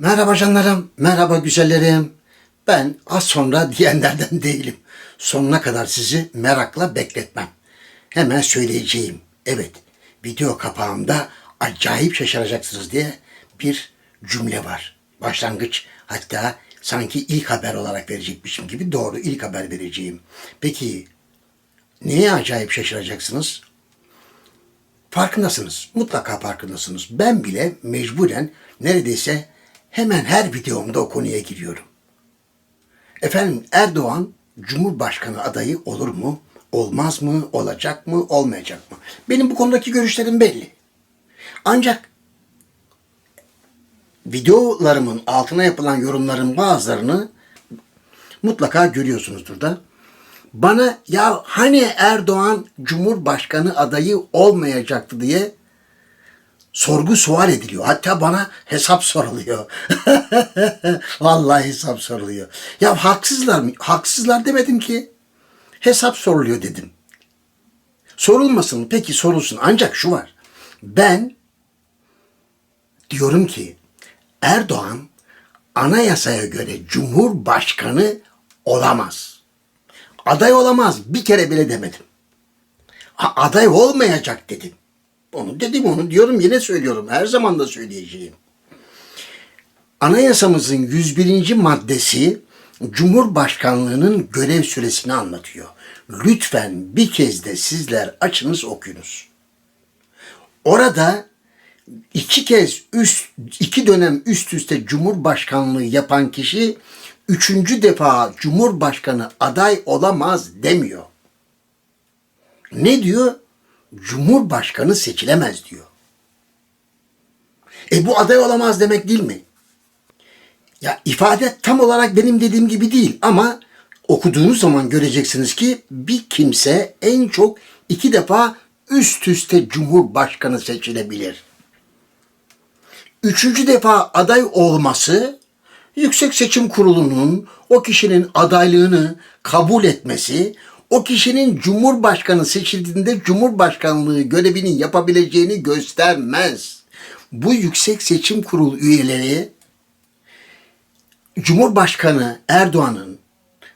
Merhaba canlarım, merhaba güzellerim. Ben az sonra diyenlerden değilim. Sonuna kadar sizi merakla bekletmem. Hemen söyleyeceğim. Evet, video kapağımda acayip şaşıracaksınız diye bir cümle var. Başlangıç hatta sanki ilk haber olarak verecekmişim gibi doğru ilk haber vereceğim. Peki neye acayip şaşıracaksınız? Farkındasınız. Mutlaka farkındasınız. Ben bile mecburen neredeyse hemen her videomda o konuya giriyorum. Efendim Erdoğan Cumhurbaşkanı adayı olur mu? Olmaz mı? Olacak mı? Olmayacak mı? Benim bu konudaki görüşlerim belli. Ancak videolarımın altına yapılan yorumların bazılarını mutlaka görüyorsunuzdur da. Bana ya hani Erdoğan Cumhurbaşkanı adayı olmayacaktı diye sorgu sual ediliyor. Hatta bana hesap soruluyor. Vallahi hesap soruluyor. Ya haksızlar mı? Haksızlar demedim ki. Hesap soruluyor dedim. Sorulmasın peki sorulsun. Ancak şu var. Ben diyorum ki Erdoğan anayasaya göre cumhurbaşkanı olamaz. Aday olamaz bir kere bile demedim. Aday olmayacak dedim. Onu dedim onu diyorum yine söylüyorum. Her zaman da söyleyeceğim. Anayasamızın 101. maddesi Cumhurbaşkanlığının görev süresini anlatıyor. Lütfen bir kez de sizler açınız okuyunuz. Orada iki kez üst iki dönem üst üste cumhurbaşkanlığı yapan kişi üçüncü defa cumhurbaşkanı aday olamaz demiyor. Ne diyor? Cumhurbaşkanı seçilemez diyor. E bu aday olamaz demek değil mi? Ya ifade tam olarak benim dediğim gibi değil ama okuduğunuz zaman göreceksiniz ki bir kimse en çok iki defa üst üste cumhurbaşkanı seçilebilir. Üçüncü defa aday olması Yüksek Seçim Kurulu'nun o kişinin adaylığını kabul etmesi, o kişinin Cumhurbaşkanı seçildiğinde Cumhurbaşkanlığı görevini yapabileceğini göstermez. Bu Yüksek Seçim Kurulu üyeleri Cumhurbaşkanı Erdoğan'ın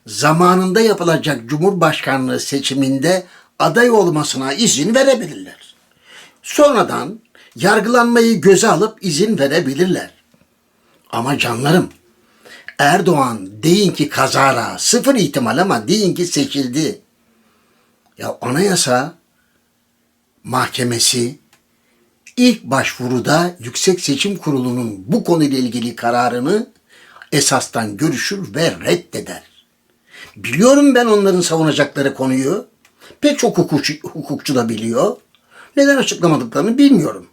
zamanında yapılacak Cumhurbaşkanlığı seçiminde aday olmasına izin verebilirler. Sonradan yargılanmayı göze alıp izin verebilirler. Ama canlarım Erdoğan deyin ki kazara sıfır ihtimal ama deyin ki seçildi. Ya anayasa mahkemesi ilk başvuruda Yüksek Seçim Kurulu'nun bu konuyla ilgili kararını esastan görüşür ve reddeder. Biliyorum ben onların savunacakları konuyu. Pek çok hukukçu, hukukçu da biliyor. Neden açıklamadıklarını bilmiyorum.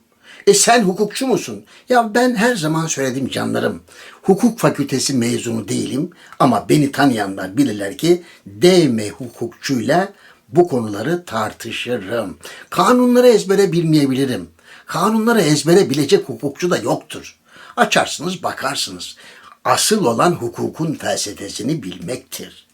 E sen hukukçu musun? Ya ben her zaman söyledim canlarım. Hukuk fakültesi mezunu değilim ama beni tanıyanlar bilirler ki DM hukukçuyla bu konuları tartışırım. Kanunları ezbere bilmeyebilirim. Kanunları ezbere bilecek hukukçu da yoktur. Açarsınız bakarsınız. Asıl olan hukukun felsefesini bilmektir.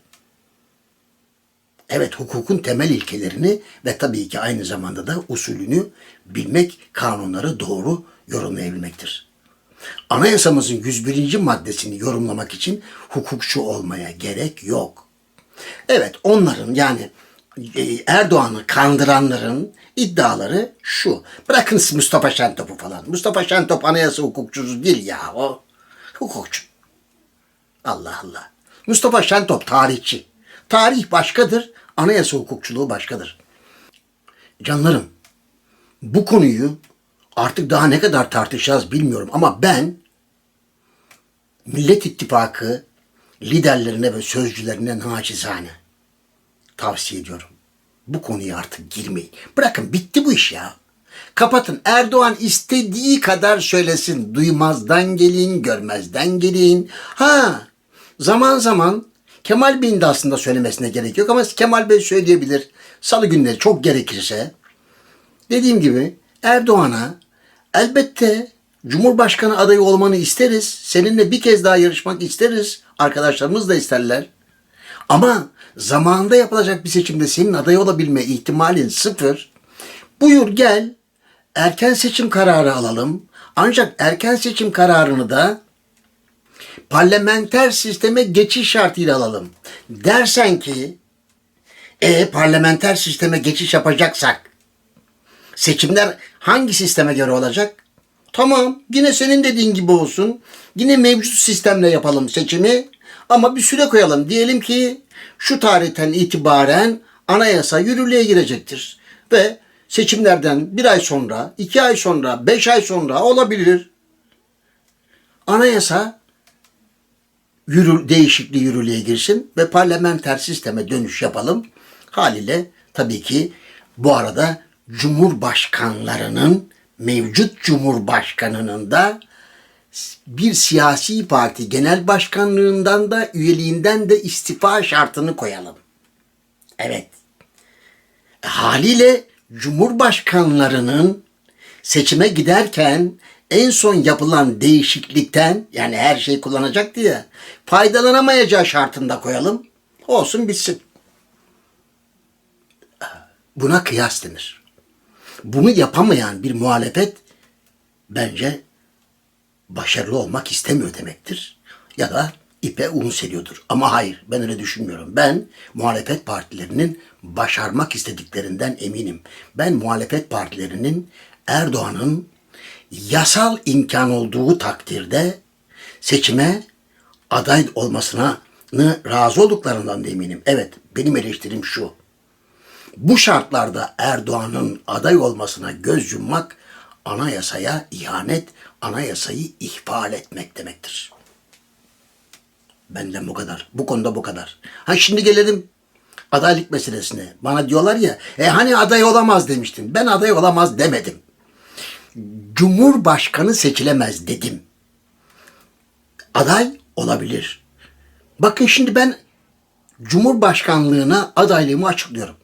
Evet hukukun temel ilkelerini ve tabii ki aynı zamanda da usulünü bilmek, kanunları doğru yorumlayabilmektir. Anayasamızın 101. maddesini yorumlamak için hukukçu olmaya gerek yok. Evet onların yani Erdoğan'ı kandıranların iddiaları şu. Bırakın Mustafa Şentop'u falan. Mustafa Şentop anayasa hukukçusu değil ya o. Hukukçu. Allah Allah. Mustafa Şentop tarihçi. Tarih başkadır, anayasa hukukçuluğu başkadır. Canlarım, bu konuyu artık daha ne kadar tartışacağız bilmiyorum ama ben Millet İttifakı liderlerine ve sözcülerine naçizane tavsiye ediyorum. Bu konuya artık girmeyin. Bırakın bitti bu iş ya. Kapatın. Erdoğan istediği kadar söylesin. Duymazdan gelin, görmezden gelin. Ha, zaman zaman Kemal Bey'in de aslında söylemesine gerek yok ama Kemal Bey söyleyebilir. Salı günleri çok gerekirse. Dediğim gibi Erdoğan'a elbette Cumhurbaşkanı adayı olmanı isteriz. Seninle bir kez daha yarışmak isteriz. Arkadaşlarımız da isterler. Ama zamanında yapılacak bir seçimde senin aday olabilme ihtimalin sıfır. Buyur gel erken seçim kararı alalım. Ancak erken seçim kararını da parlamenter sisteme geçiş şartıyla alalım. Dersen ki e parlamenter sisteme geçiş yapacaksak seçimler hangi sisteme göre olacak? Tamam yine senin dediğin gibi olsun. Yine mevcut sistemle yapalım seçimi ama bir süre koyalım. Diyelim ki şu tarihten itibaren anayasa yürürlüğe girecektir. Ve seçimlerden bir ay sonra, iki ay sonra, beş ay sonra olabilir. Anayasa yürü, değişikliği yürürlüğe girsin ve parlamenter sisteme dönüş yapalım. Haliyle tabii ki bu arada cumhurbaşkanlarının mevcut cumhurbaşkanının da bir siyasi parti genel başkanlığından da üyeliğinden de istifa şartını koyalım. Evet. E, haliyle cumhurbaşkanlarının seçime giderken en son yapılan değişiklikten yani her şeyi kullanacaktı ya faydalanamayacağı şartında koyalım. Olsun bitsin. Buna kıyas denir. Bunu yapamayan bir muhalefet bence başarılı olmak istemiyor demektir. Ya da ipe un seriyordur. Ama hayır ben öyle düşünmüyorum. Ben muhalefet partilerinin başarmak istediklerinden eminim. Ben muhalefet partilerinin Erdoğan'ın yasal imkan olduğu takdirde seçime aday olmasına razı olduklarından da eminim. Evet benim eleştirim şu. Bu şartlarda Erdoğan'ın aday olmasına göz yummak anayasaya ihanet, anayasayı ihfal etmek demektir. Benden bu kadar. Bu konuda bu kadar. Ha şimdi gelelim adaylık meselesine. Bana diyorlar ya, e hani aday olamaz demiştin. Ben aday olamaz demedim. Cumhurbaşkanı seçilemez dedim. Aday olabilir. Bakın şimdi ben Cumhurbaşkanlığına adaylığımı açıklıyorum.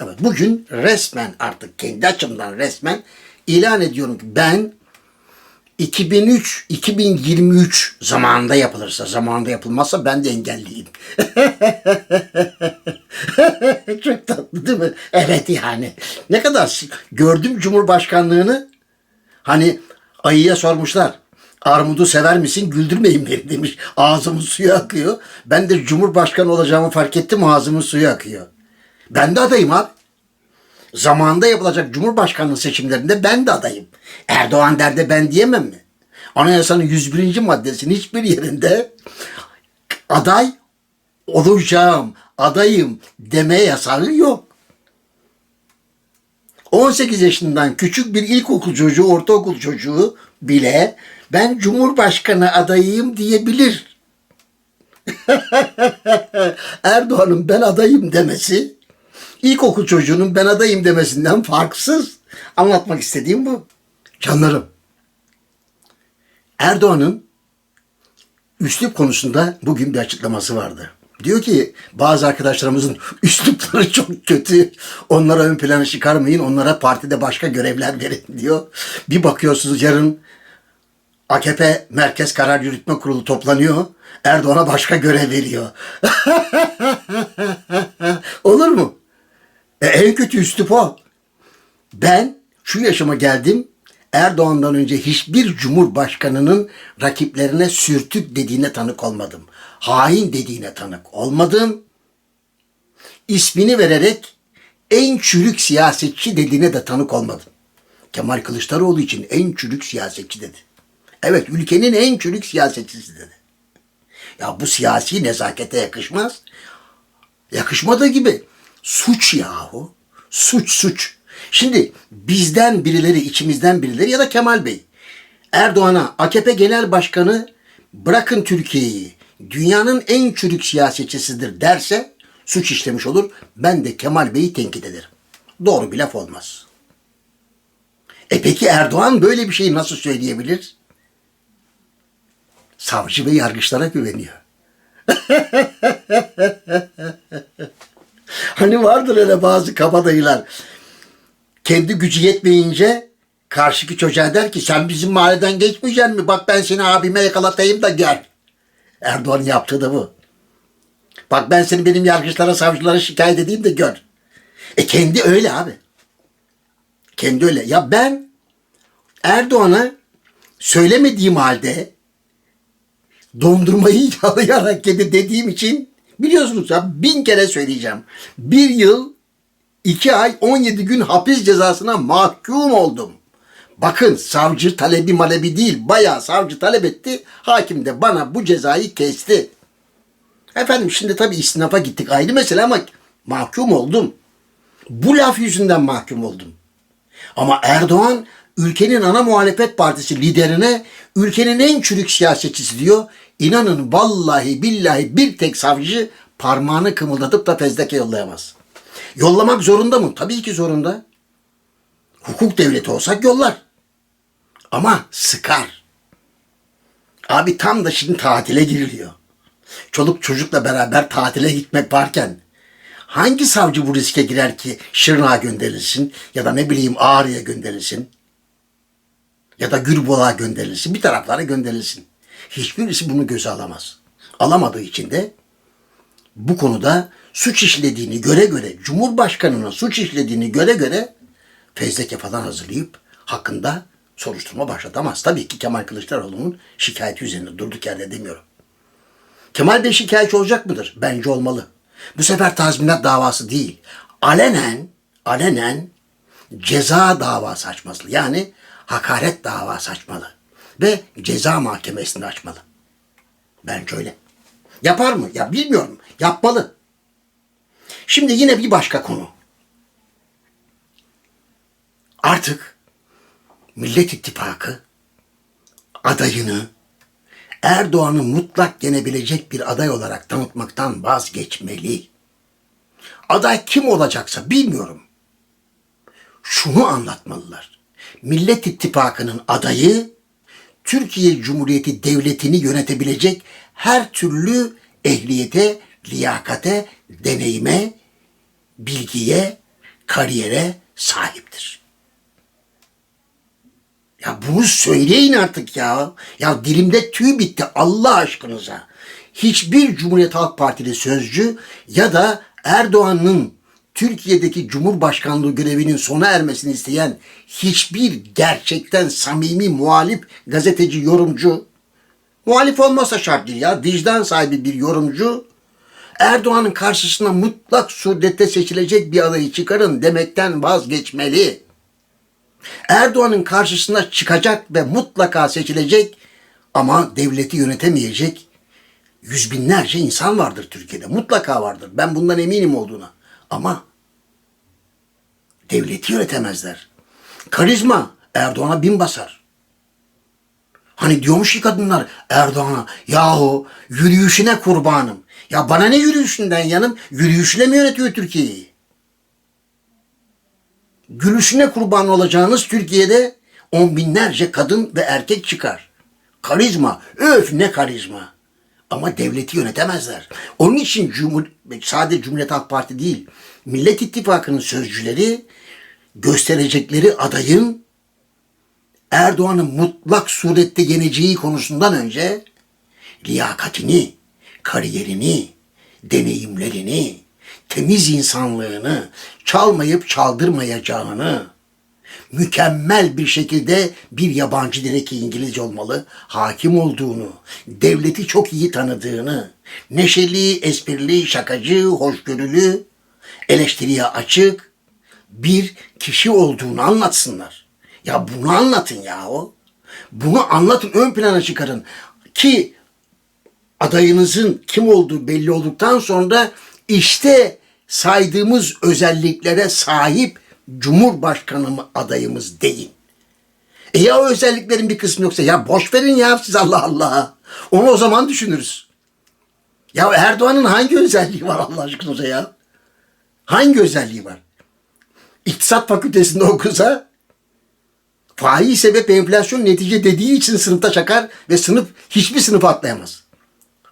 Evet, bugün resmen artık kendi açımdan resmen ilan ediyorum ki ben 2003 2023 zamanında yapılırsa zamanında yapılmazsa ben de engelliyim. Çok tatlı değil mi? Evet yani. Ne kadar gördüm Cumhurbaşkanlığını hani ayıya sormuşlar. Armudu sever misin? Güldürmeyin beni demiş. Ağzımın suyu akıyor. Ben de Cumhurbaşkanı olacağımı fark ettim ağzımın suyu akıyor. Ben de adayım abi. Zamanında yapılacak Cumhurbaşkanlığı seçimlerinde ben de adayım. Erdoğan derde ben diyemem mi? Anayasanın 101. maddesinin hiçbir yerinde aday olacağım, adayım deme yasağı yok. 18 yaşından küçük bir ilkokul çocuğu, ortaokul çocuğu bile ben Cumhurbaşkanı adayıyım diyebilir. Erdoğan'ın ben adayım demesi ilkokul çocuğunun ben adayım demesinden farksız. Anlatmak istediğim bu. Canlarım. Erdoğan'ın üslup konusunda bugün bir açıklaması vardı. Diyor ki bazı arkadaşlarımızın üslupları çok kötü. Onlara ön plana çıkarmayın. Onlara partide başka görevler verin diyor. Bir bakıyorsunuz yarın AKP Merkez Karar Yürütme Kurulu toplanıyor. Erdoğan'a başka görev veriyor. Olur mu? E, en kötü o. Ben şu yaşıma geldim. Erdoğan'dan önce hiçbir cumhurbaşkanının rakiplerine sürtük dediğine tanık olmadım. Hain dediğine tanık olmadım. İsmini vererek en çürük siyasetçi dediğine de tanık olmadım. Kemal Kılıçdaroğlu için en çürük siyasetçi dedi. Evet ülkenin en çürük siyasetçisi dedi. Ya bu siyasi nezakete yakışmaz. Yakışmadığı gibi suç yahu. Suç suç. Şimdi bizden birileri, içimizden birileri ya da Kemal Bey Erdoğan'a AKP Genel Başkanı bırakın Türkiye'yi dünyanın en çürük siyasetçisidir derse suç işlemiş olur. Ben de Kemal Bey'i tenkit ederim. Doğru bir laf olmaz. E peki Erdoğan böyle bir şeyi nasıl söyleyebilir? Savcı ve yargıçlara güveniyor. hani vardır öyle bazı kabadayılar. Kendi gücü yetmeyince karşıki çocuğa der ki sen bizim mahalleden geçmeyeceksin mi? Bak ben seni abime yakalatayım da gel. Erdoğan yaptığı da bu. Bak ben seni benim yargıçlara, savcılara şikayet edeyim de gör. E kendi öyle abi. Kendi öyle. Ya ben Erdoğan'a söylemediğim halde dondurmayı yalayarak yedi dediğim için biliyorsunuz ya bin kere söyleyeceğim. Bir yıl, iki ay, 17 gün hapis cezasına mahkum oldum. Bakın savcı talebi malebi değil bayağı savcı talep etti. Hakim de bana bu cezayı kesti. Efendim şimdi tabii istinafa gittik ayrı mesele ama mahkum oldum. Bu laf yüzünden mahkum oldum. Ama Erdoğan ülkenin ana muhalefet partisi liderine ülkenin en çürük siyasetçisi diyor. İnanın vallahi billahi bir tek savcı parmağını kımıldatıp da fezleke yollayamaz. Yollamak zorunda mı? Tabii ki zorunda. Hukuk devleti olsak yollar. Ama sıkar. Abi tam da şimdi tatile giriliyor. Çoluk çocukla beraber tatile gitmek varken hangi savcı bu riske girer ki Şırnak'a gönderilsin ya da ne bileyim Ağrı'ya gönderilsin ya da Gülbolak'a gönderilsin bir taraflara gönderilsin. Hiçbirisi bunu göze alamaz. Alamadığı için de bu konuda suç işlediğini göre göre Cumhurbaşkanı'nın suç işlediğini göre göre fezleke falan hazırlayıp hakkında soruşturma başlatamaz. Tabii ki Kemal Kılıçdaroğlu'nun şikayeti üzerinde durduk yerde demiyorum. Kemal Bey şikayetçi olacak mıdır? Bence olmalı. Bu sefer tazminat davası değil. Alenen, alenen ceza davası açmalı. Yani hakaret davası açmalı. Ve ceza mahkemesinde açmalı. Bence öyle. Yapar mı? Ya bilmiyorum. Yapmalı. Şimdi yine bir başka konu. Artık Millet İttifakı adayını Erdoğan'ı mutlak yenebilecek bir aday olarak tanıtmaktan vazgeçmeli. Aday kim olacaksa bilmiyorum. Şunu anlatmalılar. Millet İttifakı'nın adayı Türkiye Cumhuriyeti Devleti'ni yönetebilecek her türlü ehliyete, liyakate, deneyime, bilgiye, kariyere sahiptir. Ya bunu söyleyin artık ya. Ya dilimde tüy bitti Allah aşkınıza. Hiçbir Cumhuriyet Halk Partili sözcü ya da Erdoğan'ın Türkiye'deki Cumhurbaşkanlığı görevinin sona ermesini isteyen hiçbir gerçekten samimi muhalif gazeteci, yorumcu, muhalif olmasa şart değil ya, vicdan sahibi bir yorumcu, Erdoğan'ın karşısına mutlak surette seçilecek bir adayı çıkarın demekten vazgeçmeli. Erdoğan'ın karşısına çıkacak ve mutlaka seçilecek ama devleti yönetemeyecek yüz binlerce insan vardır Türkiye'de. Mutlaka vardır. Ben bundan eminim olduğuna. Ama devleti yönetemezler. Karizma Erdoğan'a bin basar. Hani diyormuş ki kadınlar Erdoğan'a yahu yürüyüşüne kurbanım. Ya bana ne yürüyüşünden yanım? Yürüyüşüne mi yönetiyor Türkiye'yi? gülüşüne kurban olacağınız Türkiye'de on binlerce kadın ve erkek çıkar. Karizma, öf ne karizma. Ama devleti yönetemezler. Onun için Cumhur, sadece Cumhuriyet Halk Parti değil, Millet İttifakı'nın sözcüleri gösterecekleri adayın Erdoğan'ın mutlak surette yeneceği konusundan önce liyakatini, kariyerini, deneyimlerini, temiz insanlığını, çalmayıp çaldırmayacağını, mükemmel bir şekilde bir yabancı dile İngilizce olmalı, hakim olduğunu, devleti çok iyi tanıdığını, neşeli, esprili, şakacı, hoşgörülü, eleştiriye açık bir kişi olduğunu anlatsınlar. Ya bunu anlatın ya o. Bunu anlatın, ön plana çıkarın. Ki adayınızın kim olduğu belli olduktan sonra işte saydığımız özelliklere sahip Cumhurbaşkanı mı adayımız deyin. E ya o özelliklerin bir kısmı yoksa ya boş verin ya siz Allah Allah. Onu o zaman düşünürüz. Ya Erdoğan'ın hangi özelliği var Allah aşkına ya? Hangi özelliği var? İktisat fakültesinde okusa faiz sebep enflasyon netice dediği için sınıfta çakar ve sınıf hiçbir sınıf atlayamaz.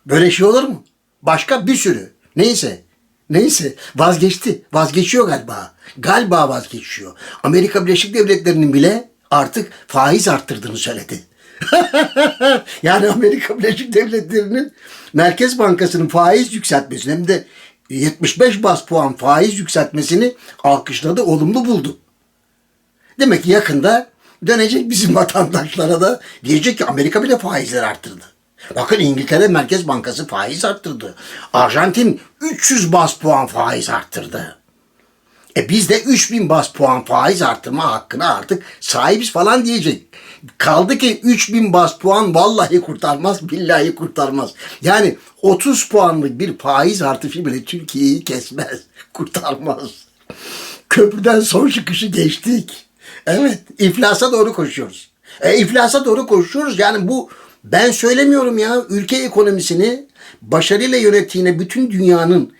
Böyle şey olur mu? Başka bir sürü. Neyse. Neyse vazgeçti. Vazgeçiyor galiba. Galiba vazgeçiyor. Amerika Birleşik Devletleri'nin bile artık faiz arttırdığını söyledi. yani Amerika Birleşik Devletleri'nin Merkez Bankası'nın faiz yükseltmesini hem de 75 bas puan faiz yükseltmesini alkışladı, olumlu buldu. Demek ki yakında dönecek bizim vatandaşlara da diyecek ki Amerika bile faizleri arttırdı. Bakın İngiltere Merkez Bankası faiz arttırdı. Arjantin 300 bas puan faiz arttırdı. E biz de 3000 bas puan faiz arttırma hakkına artık sahibiz falan diyecek. Kaldı ki 3000 bas puan vallahi kurtarmaz, billahi kurtarmaz. Yani 30 puanlık bir faiz artışı bile Türkiye'yi kesmez, kurtarmaz. Köprüden son çıkışı geçtik. Evet, iflasa doğru koşuyoruz. E, iflasa doğru koşuyoruz. Yani bu ben söylemiyorum ya. Ülke ekonomisini başarıyla yönettiğine bütün dünyanın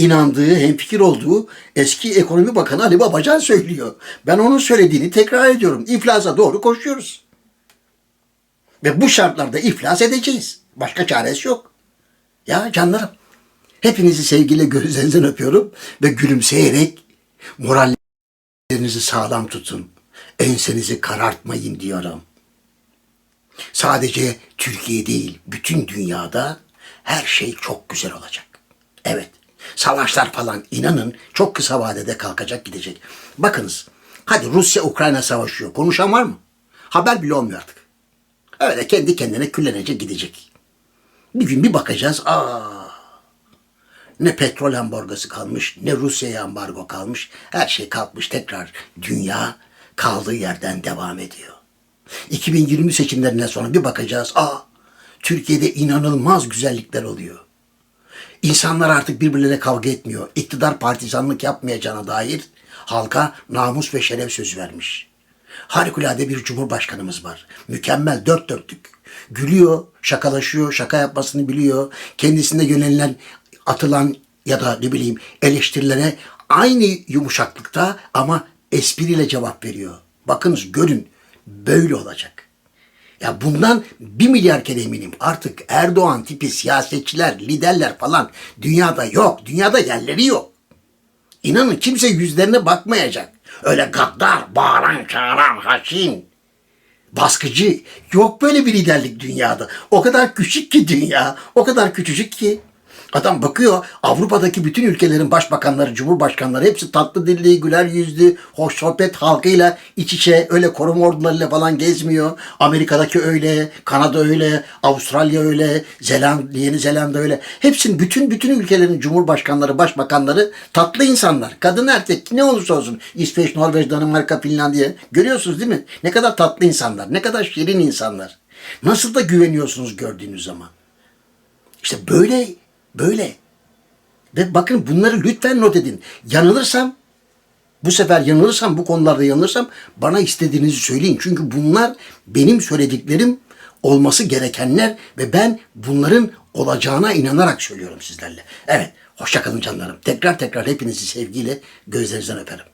inandığı, hemfikir olduğu eski ekonomi bakanı Ali Babacan söylüyor. Ben onun söylediğini tekrar ediyorum. İflasa doğru koşuyoruz. Ve bu şartlarda iflas edeceğiz. Başka çaresi yok. Ya canlarım, hepinizi sevgiyle gözlerinizden öpüyorum ve gülümseyerek morallerinizi sağlam tutun. Ensenizi karartmayın diyorum. Sadece Türkiye değil, bütün dünyada her şey çok güzel olacak. Evet, savaşlar falan inanın çok kısa vadede kalkacak gidecek. Bakınız, hadi Rusya-Ukrayna savaşıyor. Konuşan var mı? Haber bile olmuyor artık. Öyle kendi kendine küllenecek gidecek. Bir gün bir bakacağız, aa ne petrol ambargosu kalmış, ne Rusya'ya ambargo kalmış. Her şey kalkmış tekrar. Dünya kaldığı yerden devam ediyor. 2020 seçimlerinden sonra bir bakacağız. Aa, Türkiye'de inanılmaz güzellikler oluyor. İnsanlar artık birbirlerine kavga etmiyor. İktidar partizanlık yapmayacağına dair halka namus ve şeref sözü vermiş. Harikulade bir cumhurbaşkanımız var. Mükemmel, dört dörtlük. Gülüyor, şakalaşıyor, şaka yapmasını biliyor. Kendisine yönelilen, atılan ya da ne bileyim eleştirilere aynı yumuşaklıkta ama espriyle cevap veriyor. Bakınız görün böyle olacak. Ya bundan bir milyar kere eminim. Artık Erdoğan tipi siyasetçiler, liderler falan dünyada yok. Dünyada yerleri yok. İnanın kimse yüzlerine bakmayacak. Öyle gaddar, bağıran, çağıran, haşin, baskıcı. Yok böyle bir liderlik dünyada. O kadar küçük ki dünya. O kadar küçücük ki. Adam bakıyor Avrupa'daki bütün ülkelerin başbakanları, cumhurbaşkanları hepsi tatlı dilli, güler yüzlü, hoş sohbet halkıyla iç içe öyle koruma ordularıyla falan gezmiyor. Amerika'daki öyle, Kanada öyle, Avustralya öyle, Zelanda, Yeni Zelanda öyle. Hepsinin bütün bütün ülkelerin cumhurbaşkanları, başbakanları tatlı insanlar. Kadın erkek ne olursa olsun. İsveç, Norveç, Danimarka, Finlandiya. Görüyorsunuz değil mi? Ne kadar tatlı insanlar, ne kadar şirin insanlar. Nasıl da güveniyorsunuz gördüğünüz zaman. İşte böyle böyle. Ve bakın bunları lütfen not edin. Yanılırsam bu sefer yanılırsam bu konularda yanılırsam bana istediğinizi söyleyin. Çünkü bunlar benim söylediklerim olması gerekenler ve ben bunların olacağına inanarak söylüyorum sizlerle. Evet, hoşça kalın canlarım. Tekrar tekrar hepinizi sevgiyle gözlerinizden öperim.